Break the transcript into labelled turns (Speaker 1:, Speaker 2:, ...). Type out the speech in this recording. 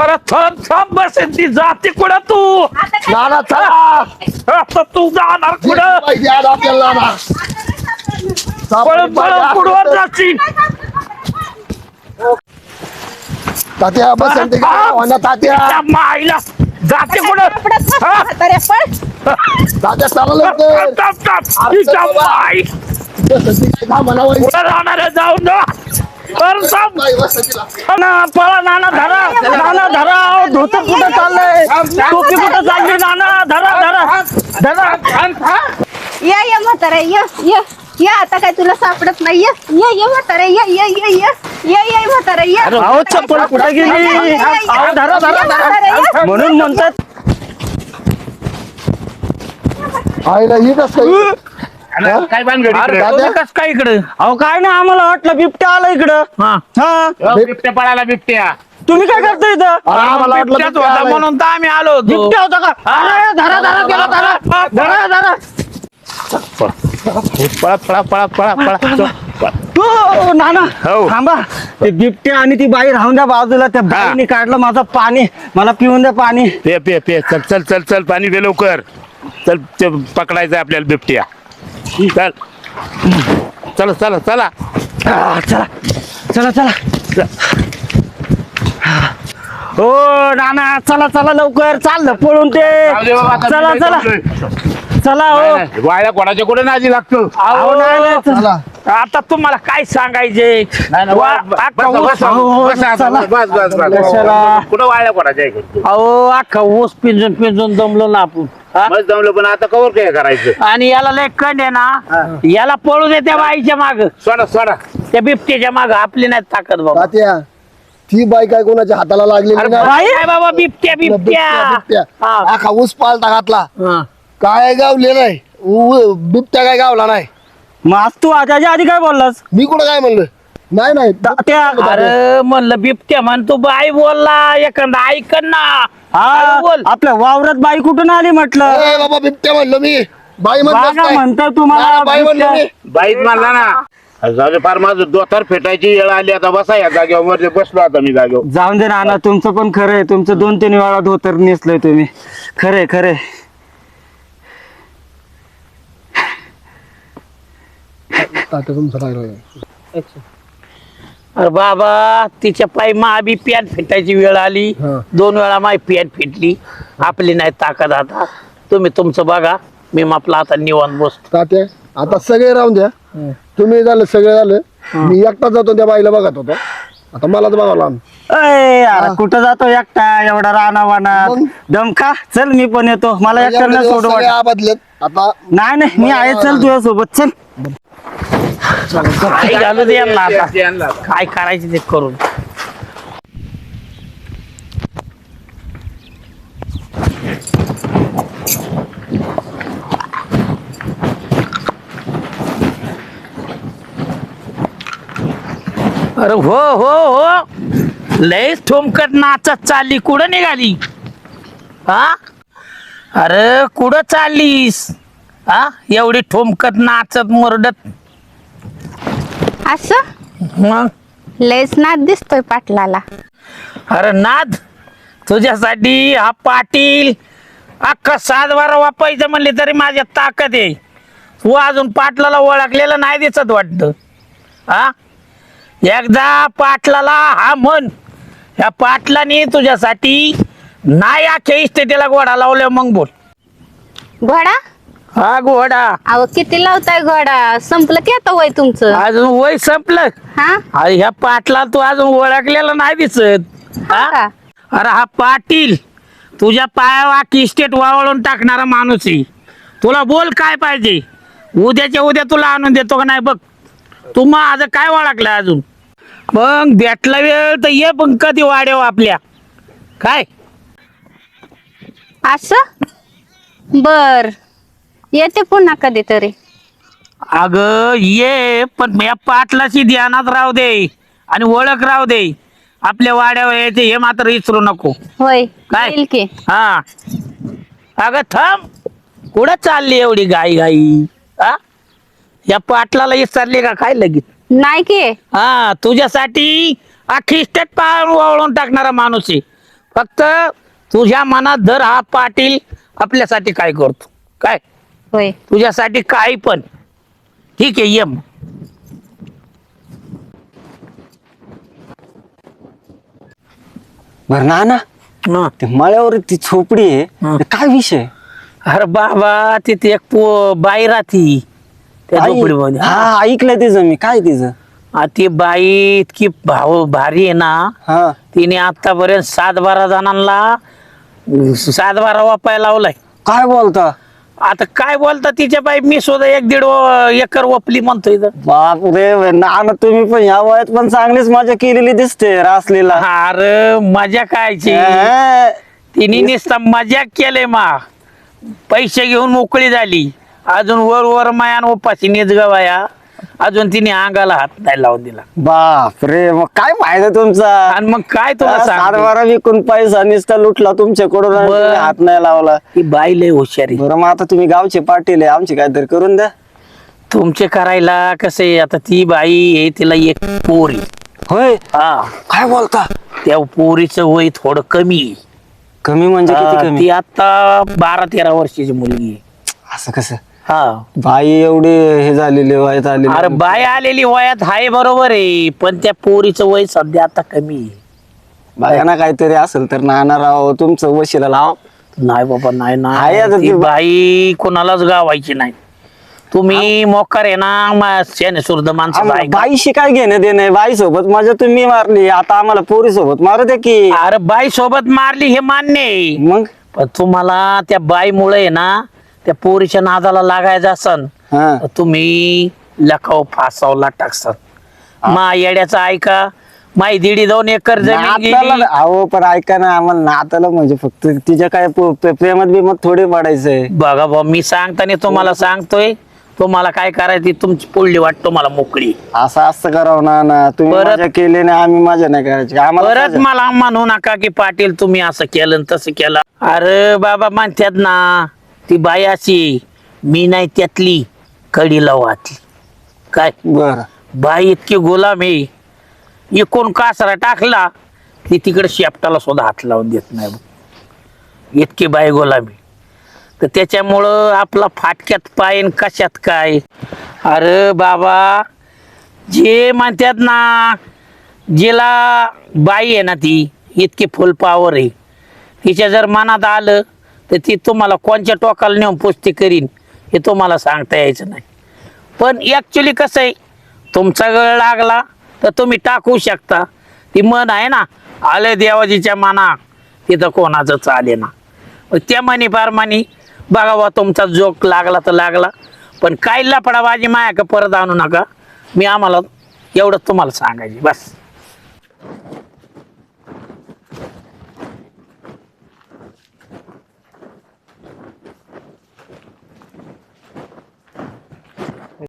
Speaker 1: अरे थांब थांब बस ती. जाते कुठं तू?
Speaker 2: नाना चला.
Speaker 1: आता तू जाणार कुठं?
Speaker 2: पाहिजे आज आपल्याला नाना.
Speaker 1: पळत पळत कुठवर जाशील.
Speaker 2: तात्या बस ते काय होणार तात्या.
Speaker 1: त्या माईला जाते कुठं?
Speaker 3: सापडत नसतं
Speaker 1: हा?
Speaker 3: म्हाताऱ्या, पळ.
Speaker 2: तात्या चला
Speaker 1: थांब,
Speaker 2: लवकर
Speaker 1: थांब, थांब. तिच्या माई
Speaker 2: बस ते काय म्हणावं
Speaker 1: कुठं जाणार आहे जाऊन जा. अरे थांब.
Speaker 2: बाई, बस तिला.
Speaker 1: नाना पळा नाना धरा. नाना धोतर कुठं चाललंय? टोपी कुठं चालली नाना? धरा धरा. धरा.
Speaker 3: या या म्हाताऱ्या या या. या आता काय तुला सापडत नाही? या या या म्हाताऱ्या या या या या. या या म्हाताऱ्या या.
Speaker 1: अहो चप्पल कुठं गेली? अहो धरा धरा धरा. म्हणून म्हणतात
Speaker 2: आईला ही कस काय
Speaker 4: काय भानगड
Speaker 1: कस काय इकडं? अहो काय नाही आम्हाला वाटलं बिबट्या आला इकडं. हा.
Speaker 4: बिबट्या पळाला बिबट्या.
Speaker 1: तुम्ही काय करता इथं?
Speaker 2: अरे आम्हाला वाटलं
Speaker 1: बिबट्याच
Speaker 2: बिबट्या
Speaker 1: होता
Speaker 2: आलाय.
Speaker 1: म्हणून तर आम्ही आलो होतो. बिबट्या होता का? अरे धरा धरा त्याला धरा धरा. धरा
Speaker 4: पळा. पळा पळा पळा पळा.
Speaker 1: हो नाना
Speaker 4: हो.
Speaker 1: थांबा. ते बिबट्या आणि ती बाई राहून द्या बाजूला. त्या बाईने काढलं माझं पाणी. मला पिऊन द्या पाणी.
Speaker 4: पे पे पे. चल चल चल चल. पाणी दे लवकर. चल ते पकडायचं आपल्याला बिबट्या. चल. चला चला चला.
Speaker 1: आ, चला चला. चला. हो नाना चला चला लवकर. चाललं पळून ते.
Speaker 4: दे बाबा, आता
Speaker 1: चला
Speaker 4: मी
Speaker 1: चला.
Speaker 4: नाही
Speaker 1: चला हो.
Speaker 4: नाही, वाळ्या कोणाच्या कुठे नादी लागतो?
Speaker 1: अहो, नाही, नाही,
Speaker 2: चला.
Speaker 1: आता तुम्हाला काय सांगायचे? वा- अख्खा ऊस- अहो, चला. कशाला?
Speaker 4: कुठं कोणाच्या?
Speaker 1: अहो अख्खा ऊस पिंजून पिंजून दमलो ना आपण. हा?
Speaker 4: मग जमलं पण आता कवर काय करायचं?
Speaker 1: आणि याला लय कंड आहे ना याला पळू दे त्या बाईच्या माग.
Speaker 4: सोडा सोडा.
Speaker 1: त्या बिबट्याच्या माग आपली नाही ताकद बाबा.
Speaker 2: तात्या. ती बाई काय कोणाच्या हाताला लागलेली
Speaker 1: अरे
Speaker 2: नाही?
Speaker 1: बाई बाबा बिबट्या
Speaker 2: बिबट्या,
Speaker 1: बिबट्या.
Speaker 2: बिबट्या.
Speaker 1: हा.
Speaker 2: आखा ऊस पालटा घातला.
Speaker 1: हा.
Speaker 2: काय गावले नाही? उ- बिबट्या काय गावला नाही?
Speaker 1: मग आज तू त्याच्या आधी काय बोललास?
Speaker 2: मी कुठं काय म्हणलं? नाही नाही.
Speaker 1: त्या अरे म्हणलं बिबट्या म्हण तू बाई बोलला. एखादा ऐकन ना. हा बोल. आपल्या वावरात बाई कुठून आली म्हटलं?
Speaker 2: ए, बाबा बिबट्या म्हणलो मी. बाई म्हणलं
Speaker 1: बागा
Speaker 2: काय?
Speaker 1: म्हणतो तुम्हाला
Speaker 2: बाई म्हणलो
Speaker 1: बिबट्या.
Speaker 2: मी.
Speaker 4: बाईत मारला ना. फार माझं दोतार फेटायची वेळ आली आता बसा या जागेवर वर बसलो आता मी जागेवर.
Speaker 1: जाऊन दे ना तुमचं पण खरं आहे तुमचं दोन तीन वेळा धोतर नेसलंय तुम्ही. खरे खरे
Speaker 2: तात्या तुमचं राहिलं
Speaker 1: अरे बाबा तिच्या पायी मा बी पॅन फेटायची वेळ आली.
Speaker 2: हा.
Speaker 1: दोन वेळा माय पॅन फेटली. आपली नाही ताकद आता. तुम्ही तुमचं बघा मी आपला आता निवांत बसतो.
Speaker 2: तात्या आता सगळे राहून द्या. तुम्ही झालं सगळं झालं. मी एकटा जातो त्या बाईला बघत होतो. आता मलाच बघावं लागलं.
Speaker 1: अय, अरे कुठं जातो एकटा? एवढा राणा वाना
Speaker 2: मग?
Speaker 1: दमका चल मी पण येतो. मला एकट्याला
Speaker 2: दिवस
Speaker 1: सोडू
Speaker 2: सगळे
Speaker 1: वाटत.
Speaker 2: आबादलेत आता
Speaker 1: नाही नाही मी आहे. चल तुझ्या सोबत चल. काय घालू दे यांना आता. काय करायचं ते करून? अरे हो हो हो. लयच ठोमकत नाचत चालली. कुठं निघाली? हा? अरे कुठं चाललीस? हा? एवढी ठोमकत नाचत मुरडत.
Speaker 3: असं?
Speaker 1: मग?
Speaker 3: लयच नाद दिसतोय पाटलाला.
Speaker 1: अरे नाद? तुझ्यासाठी हा पाटील अख्खा सात बारा वापायचं म्हणले तरी माझ्यात ताकद आहे. तू अजून पाटलाला ओळखलेलं नाही दिसत वाटतं. हा? एकदा पाटलाला हा म्हण. ह्या पाटलाने तुझ्यासाठी नाही अख्ख्या इस्टेटीला गोडा लावल्या मग बोल.
Speaker 3: घोडा?
Speaker 1: हा घोडा.
Speaker 3: अहो किती लावताय घोडा? संपलं की आता वय तुमचं?
Speaker 1: अजून वय संपलं.
Speaker 3: हा?
Speaker 1: अरे ह्या पाटला तू अजून ओळखलेला नाही दिसत. हा?
Speaker 3: का?
Speaker 1: अरे हा पाटील. तुझ्या पायावाकी इस्टेट वावळून टाकणारा माणूस आहे. तुला बोल काय पाहिजे? उद्याच्या उद्या तुला आणून देतो का नाही बघ. तू माझं काय ओळखलं अजून? मग भेटला वेळ तर ये पण कधी वाढेव आपल्या. काय?
Speaker 3: असं? बर. येते पुन्हा कधीतरी.
Speaker 1: अग ये पण या पाटलाची ध्यानात राहू दे आणि ओळख राहू दे. आपल्या वाड्यावर यायचे हे मात्र विसरू नको.
Speaker 3: होय
Speaker 1: काय?
Speaker 3: येईल की.
Speaker 1: हा. अगं थांब. कुठं चालली एवढी गाई गाई हा या पाटलाला विसरली का? काय लगेच?
Speaker 3: नाही की.
Speaker 1: हा तुझ्यासाठी अख्खी स्टेट पार वळून टाकणारा माणूस आहे. फक्त तुझ्या मनात धर हा पाटील आपल्यासाठी काय करतो? काय?
Speaker 3: होय.
Speaker 1: तुझ्यासाठी काही पण. ठीक आहे ये मग.
Speaker 5: बर ना ना
Speaker 1: हं.
Speaker 5: ते मळ्यावर ती झोपडी आहे
Speaker 1: हं.
Speaker 5: काय विषय?
Speaker 1: अरे बाबा तिथे एक पो बाई राहती. झोपडीमध्ये.
Speaker 5: हा ऐकलं तिचं मी. काय तिचं?
Speaker 1: ती बाई इतकी भाव भारी आहे ना.
Speaker 5: हा.
Speaker 1: तिने आतापर्यंत सात बारा जणांना सात बारा वापायला लावलाय.
Speaker 5: काय बोलता?
Speaker 1: आता काय बोलता तिच्या बाई? मी सुद्धा एक दीड व- एकर वपली म्हणतोय इथं.
Speaker 5: बाप रे ना तुम्ही पण या वयात पण चांगलीच मजा केलेली दिसते रासलीला.
Speaker 1: अरे मजा कायची?
Speaker 5: हा.
Speaker 1: तिने नुसता मजा केले मा. पैसे घेऊन मोकळी झाली. अजून वर वर मायान उपाशी नेच गवाया. अजून तिने अंगाला हात नाही लावून दिला.
Speaker 5: बाप रे मग काय फायदा तुमचा?
Speaker 1: आणि मग काय तुला सांगतो?
Speaker 5: सातबारा विकून पैसा निसता लुटला तुमच्याकडून आणि
Speaker 1: बर.
Speaker 5: तुम्ही हात नाही लावला.
Speaker 1: ती बाई लय हुशारी
Speaker 5: बरं मग आता तुम्ही गावचे पाटील आहे आमची काहीतरी करून द्या.
Speaker 1: तुमचे करायला कसं आहे आता ती बाई आहे तिला एक पोरी
Speaker 5: होय?
Speaker 1: हा.
Speaker 5: काय बोलता?
Speaker 1: त्या पोरीचं वय थोडं कमी आहे.
Speaker 5: कमी म्हणजे
Speaker 1: हा,
Speaker 5: कमी?
Speaker 1: ती आता बारा तेरा वर्षाची मुलगी आहे.
Speaker 5: असं कसं?
Speaker 1: हा.
Speaker 5: बाई एवढी हे झालेली वयात आलेली.
Speaker 1: अरे बाय आलेली वयात हाय बरोबर आहे पण त्या पोरीचं वय सध्या आता कमी आहे.
Speaker 5: बायांना काहीतरी असेल तर नाना राव तुमचं वशीला लाव.
Speaker 1: नाही बाबा नाही
Speaker 5: आहे आता
Speaker 1: ना ती
Speaker 5: ती-
Speaker 1: बाई कोणालाच गावायची नाही. तुम्ही मोकार आहे ना शेने सुर्द माणसं
Speaker 5: आम्हाला
Speaker 1: बायका.
Speaker 5: बाईशी काय घेणं देणं बाई सोबत माझ्या तुम्ही मारली आता आम्हाला पोरी सोबत मारू द्या की.
Speaker 1: अरे बाई सोबत मारली हे मान्य आहे.
Speaker 5: मग?
Speaker 1: पण तुम्हाला त्या बाईमुळे आहे ना त्या पोरीच्या नादाला लागायचं असन
Speaker 5: हा.
Speaker 1: तर तुम्ही लकाव फासावला टाकसाल. मा येड्याचा ऐका माई दीडी दोन एकर जमीन
Speaker 5: नाताला अहो पण ऐका ना आम्हाला नाताला म्हणजे फक्त तिच्या काय प- प- प्रेमात बी मग थोडे पडायचंय.
Speaker 1: बघा भाऊ मी सांगताना तुम्हाला सांगतोय तुम्हाला काय करायची तुमची पुढली वाट तुम्हाला मोकळी.
Speaker 5: असं असं करावं ना ना. तुम्ही
Speaker 1: परत-
Speaker 5: केली ना आम्ही मजा नाही करायची. आम्हाला
Speaker 1: परत मला म्हणू नका की पाटील तुम्ही असं केलं आणि तसं केलं. अरे बाबा म्हणतात ना ती बाई अशी मी नाही त्यातली कडी वाटली काय?
Speaker 5: बरं.
Speaker 1: बाई इतकी गुलाम आहे. इकून कासरा टाकला ती तिकडे शेपटाला सुद्धा हात लावून देत नाही बघ. इतकी बाई गुलामी तर त्याच्यामुळं आपला फाटक्यात पाय कशात काय? अरे बाबा जे म्हणतात ना जिला बाई आहे ना ती इतकी फुल पावर आहे. तिच्या जर मनात आलं तर ती तुम्हाला कोणच्या टोकाला नेऊन पुस्ती करीन हे तुम्हाला सांगता यायचं नाही. पण ॲक्च्युली कसं आहे तुमचा गळ लागला तर तुम्ही टाकू शकता. ती मन आहे ना आले देवाजीच्या मना तिथं कोणाचं चाले ना मग त्या मनी पारमानी बघावा तुमचा जोक लागला तर लागला पण काय लफडाबाजी माया का परत आणू नका. मी आम्हाला एवढंच तुम्हाला सांगायची बस.